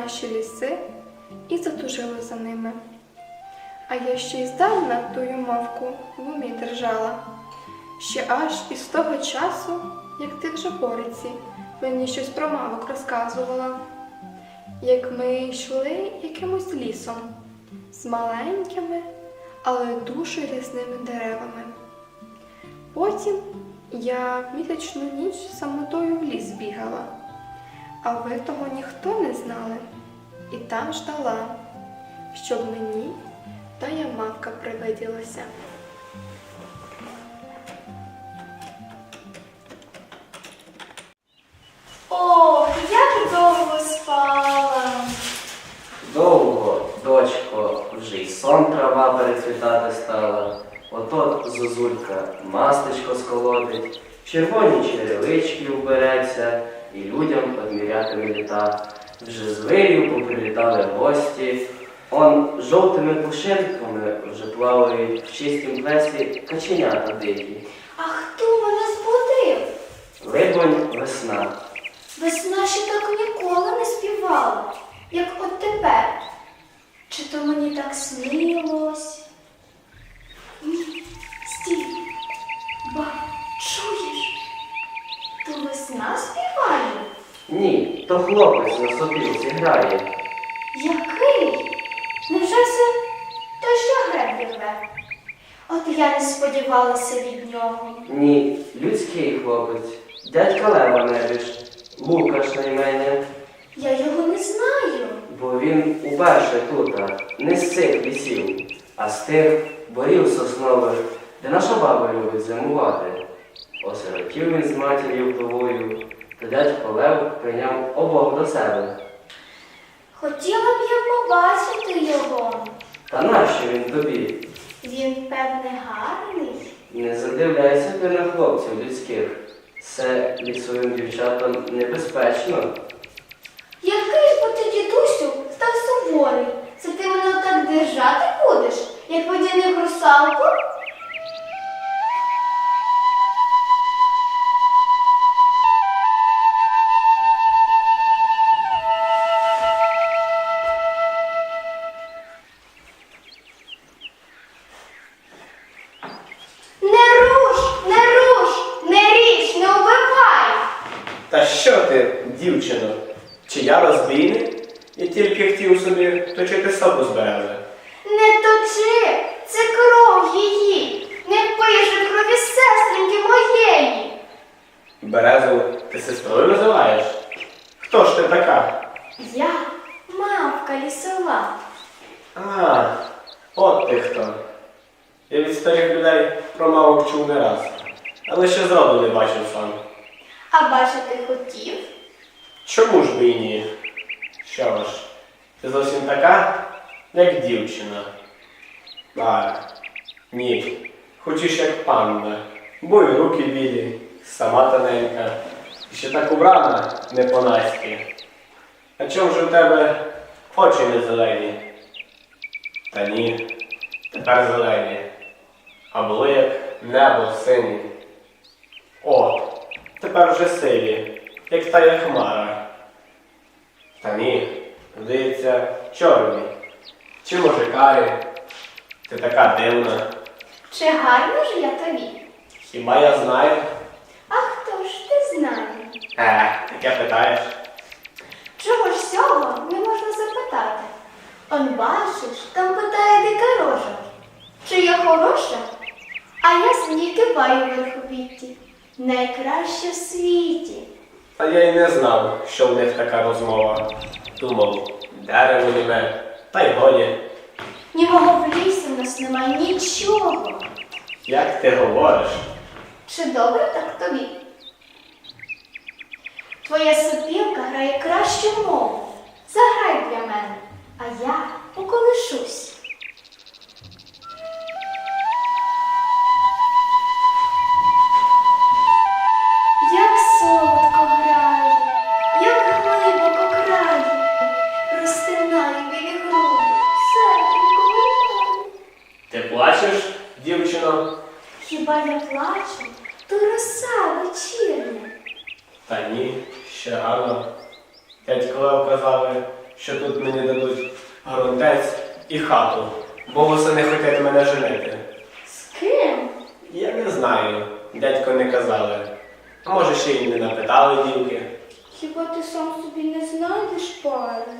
наші ліси і затужила за ними. А я ще й здавна тую мовку в умі держала. Ще аж із того часу, як ти вже пориці, мені щось про мавок розказувала. Як ми йшли якимось лісом з маленькими, але дуже рясними деревами. Потім я місячну ніч самотою в ліс бігала, а ви того ніхто не знали, і там ждала, щоб мені тая мавка привиділася. Ох, як довго спала. Довго, дочко, вже й сон трава перецвітати стала. Ото зозулька мастечко сколотить, червоні черевички убереться, і людям одмірятиме літа. Вже з вирів поприлітали гості, он жовтими пушинками вже плавають в чистім плесі каченята дикі. А хто мене збудив? Либонь весна. Весна ще так ніколи не співала, як от тепер. Чи то мені так снилось? То хлопець на сопілці грає. Який? Невже це той, що греб рве? От я не сподівалася від нього. Ні, людський хлопець, дядька Лева небіж, Лукаш на імені, Я його не знаю. бо він уперше тута, не з цих лісів, а з тих борів соснових, де наша баба любить зимувати. Осиротів він з матір'ю вдовою, дядько Лев прийняв обох до себе. Хотіла б я побачити його. Та нащо він тобі? Він, певне, гарний. Не задивляйся ти на хлопців людських. Це лісовим дівчатам небезпечно. Який ж бо ти, дідусю, став суворий? Це ти мене так держати будеш, як водяних русалку? Що ти, дівчино? Чи я розбійник? Я тільки хотів собі точити саду з берези. Не точи, це кров її. Не пише крові сестринки моєї. Березу ти сестрою називаєш? Хто ж ти така? Я мавка лісова. А, от ти хто. Я від старих людей про мавок чув не раз, але ще зроду не бачив сам. А бачити хотів? Чому ж би і ні? Що ж, ти зовсім така, як дівчина. А, ні, хочеш як панна, бо й руки білі, сама тоненька, і ще так убрана не по-наськи. А чому ж у тебе очі не зелені? Та ні, тепер зелені, а були як небо сині. О, тепер вже сиві, як тая хмара. Та ні, здається, чорні. Чи може карі? Ти така дивна. Чи гарно ж я тобі? Хіба я знаю? А хто ж ти знає? Е, таке питаєш. Чого ж цього не можна запитати? Он бачиш, там питає дика рожа. Чи я хороша? А я сніг киваю верховітті. Найкраще в світі. А я й не знав, що в них така розмова. Думав, дерево німе, та й годі. Німого в лісі в нас немає нічого. Як ти говориш? Чи добре так тобі? Твоя сопілка грає кращу мову. Заграй для мене, а я поколишусь. Хіба я плачу, то роса вечірня. Та ні, ще рано. Дядько Лев казали, що тут мені дадуть грунтець і хату, бо восени хотять мене женити. З ким? Я не знаю, дядько не казали. А може ще й не напитали дівки. Хіба ти сам собі не знайдеш пари?